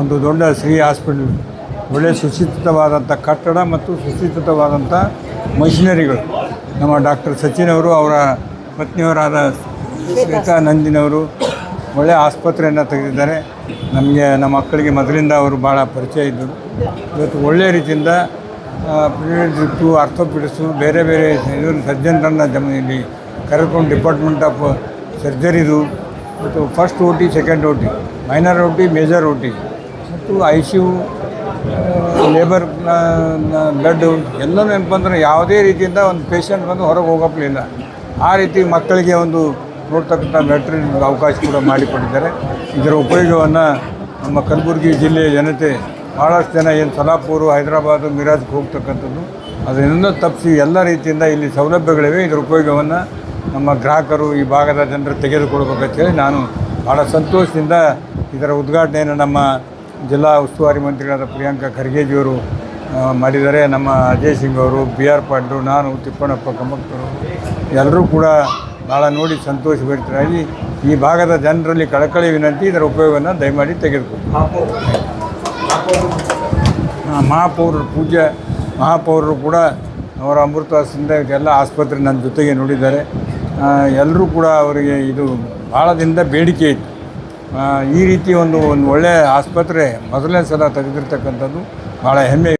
ಒಂದು ದೊಡ್ಡ ಶ್ರೀ ಹಾಸ್ಪಿಟಲ್. ಒಳ್ಳೆಯ ಸುಶಿಕ್ಷಿತವಾದಂಥ ಕಟ್ಟಡ ಮತ್ತು ಸುಶಿಕ್ಷಿತವಾದಂಥ ಮಷಿನರಿಗಳು. ನಮ್ಮ ಡಾಕ್ಟರ್ ಸಚಿನ್ ಅವರು, ಅವರ ಪತ್ನಿಯವರಾದ ಶ್ವೇತಾ ನಂದಿನವರು ಒಳ್ಳೆಯ ಆಸ್ಪತ್ರೆಯನ್ನು ತೆಗೆದಿದ್ದಾರೆ. ನಮಗೆ ನಮ್ಮ ಮಕ್ಕಳಿಗೆ ಮೊದಲಿಂದ ಅವರು ಭಾಳ ಪರಿಚಯ ಇದ್ದರು. ಇವತ್ತು ಒಳ್ಳೆಯ ರೀತಿಯಿಂದ ಪ್ರಿಡಿಕ್ಟು ಆರ್ಥೋಪಿಡಿಸು ಬೇರೆ ಬೇರೆ ಇವರು ಸರ್ಜನ್ರನ್ನು ಜಮ ಇಲ್ಲಿ ಕರೆದುಕೊಂಡು ಡಿಪಾರ್ಟ್ಮೆಂಟ್ ಆಫ್ ಸರ್ಜರಿದು, ಮತ್ತು first O T, second O T, minor O T, major O T. ಮತ್ತು I C U labour blood ಎಲ್ಲನೂ ಅಂದ್ರೆ ಯಾವುದೇ ರೀತಿಯಿಂದ ಒಂದು ಪೇಷಂಟ್ ಬಂದು ಹೊರಗೆ ಹೋಗಪ್ಲಿಲ್ಲ. ಆ ರೀತಿ ಮಕ್ಕಳಿಗೆ ಒಂದು ನೋಡ್ತಕ್ಕಂಥ ವೆಟ್ರಿನ್ ಅವಕಾಶ ಕೂಡ ಮಾಡಿಕೊಟ್ಟಿದ್ದಾರೆ. ಇದರ ಉಪಯೋಗವನ್ನು ನಮ್ಮ ಕಲಬುರಗಿ ಜಿಲ್ಲೆಯ ಜನತೆ ಭಾಳಷ್ಟು ಜನ ಏನು ಸಲಾಪೂರು ಹೈದರಾಬಾದು, ಮಿರಾಜ್ಗೆ ಹೋಗ್ತಕ್ಕಂಥದ್ದು. ಅದನ್ನೆಲ್ಲ ತಪ್ಪಿಸಿ ಎಲ್ಲ ರೀತಿಯಿಂದ ಇಲ್ಲಿ ಸೌಲಭ್ಯಗಳಿವೆ. ಇದರ ಉಪಯೋಗವನ್ನು ನಮ್ಮ ಗ್ರಾಹಕರು ಈ ಭಾಗದ ಜನರು ತೆಗೆದುಕೊಳ್ಬೇಕಂತೇಳಿ ನಾನು ಭಾಳ ಸಂತೋಷದಿಂದ ಇದರ ಉದ್ಘಾಟನೆಯನ್ನು ನಮ್ಮ ಜಿಲ್ಲಾ ಉಸ್ತುವಾರಿ ಮಂತ್ರಿಗಳಾದ ಪ್ರಿಯಾಂಕ ಖರ್ಗೆಜಿಯವರು ಮಾಡಿದರೆ ನಮ್ಮ ಅಜಯ್ ಸಿಂಗ್ ಅವರು, ಬಿ ಆರ್ ಪಾಟ್ರು ನಾನು ತಿಪ್ಪಣ್ಣಪ್ಪ ಕಮ್ಮಕ್ಕರು ಎಲ್ಲರೂ ಕೂಡ ಭಾಳ ನೋಡಿ ಸಂತೋಷ ಭರಿತರಾಗಿ ಈ ಭಾಗದ ಜನರಲ್ಲಿ ಕಳಕಳಿ ವಿನಂತಿ, ಇದರ ಉಪಯೋಗವನ್ನು ದಯಮಾಡಿ ತೆಗೆದುಕೊಳ್ಳಿ. ಮಹಾಪೌರ ಪೂಜ್ಯ ಮಹಾಪೌರರು ಕೂಡ ಅವರ ಅಮೃತವಾಸದಿಂದ ಎಲ್ಲ ಆಸ್ಪತ್ರೆ ನನ್ನ ಜೊತೆಗೆ ನೋಡಿದ್ದಾರೆ. ಎಲ್ಲರೂ ಕೂಡ ಅವರಿಗೆ ಇದು ಭಾಳ ದಿನದ ಬೇಡಿಕೆ ಇತ್ತು. ಈ ರೀತಿ ಒಂದು ಒಂದು ಒಳ್ಳೆಯ ಆಸ್ಪತ್ರೆ ಮೊದಲನೇ ಸಲ ತೆಗೆದಿರ್ತಕ್ಕಂಥದ್ದು ಭಾಳ ಹೆಮ್ಮೆ